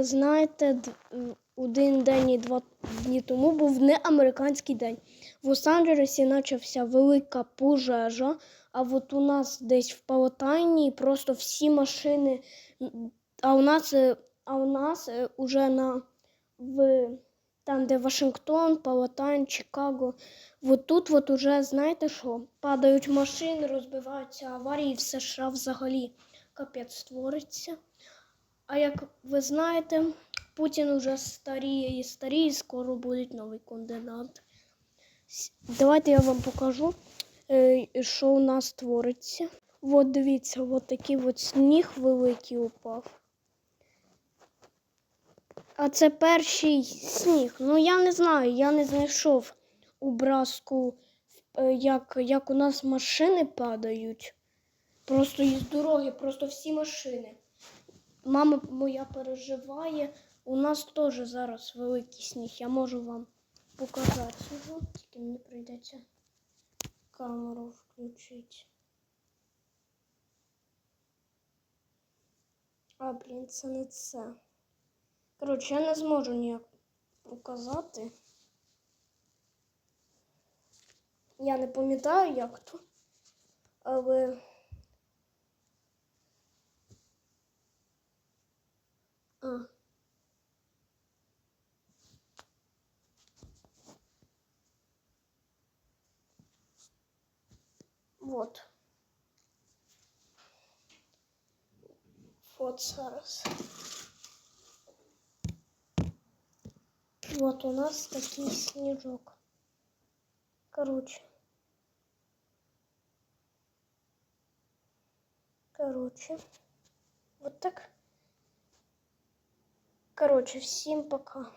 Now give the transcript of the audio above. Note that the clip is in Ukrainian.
ви знаєте, один день і два дні тому був не американський день. В Лос-Анджелесі почався велика пожежа, а от у нас десь в Палатайні просто всі машини. А у нас, е, а у нас е, уже на в там, де Вашингтон, Палатайн, Чикаго. От тут от уже, знаєте що, падають машини, розбиваються аварії в США взагалі капець створиться. А як ви знаєте, Путін уже старіє і старіє, і скоро буде новий кандидат. Давайте я вам покажу, е, що у нас твориться. От дивіться, от такий от сніг великий упав. А це перший сніг. Ну я не знаю, я не знайшов у Браску, е, як, як у нас машини падають. Просто із дороги, просто всі машини. Мама моя переживає. У нас теж зараз великий сніг. Я можу вам показати його, тільки мені прийдеться камеру включити. А, блін, це не це. Коротше, я не зможу ніяк показати. Я не пам'ятаю, як то, але. Вот. Вот зараз. Вот у нас такий снежок. Короче. Короче. Вот так. Короче, всем пока.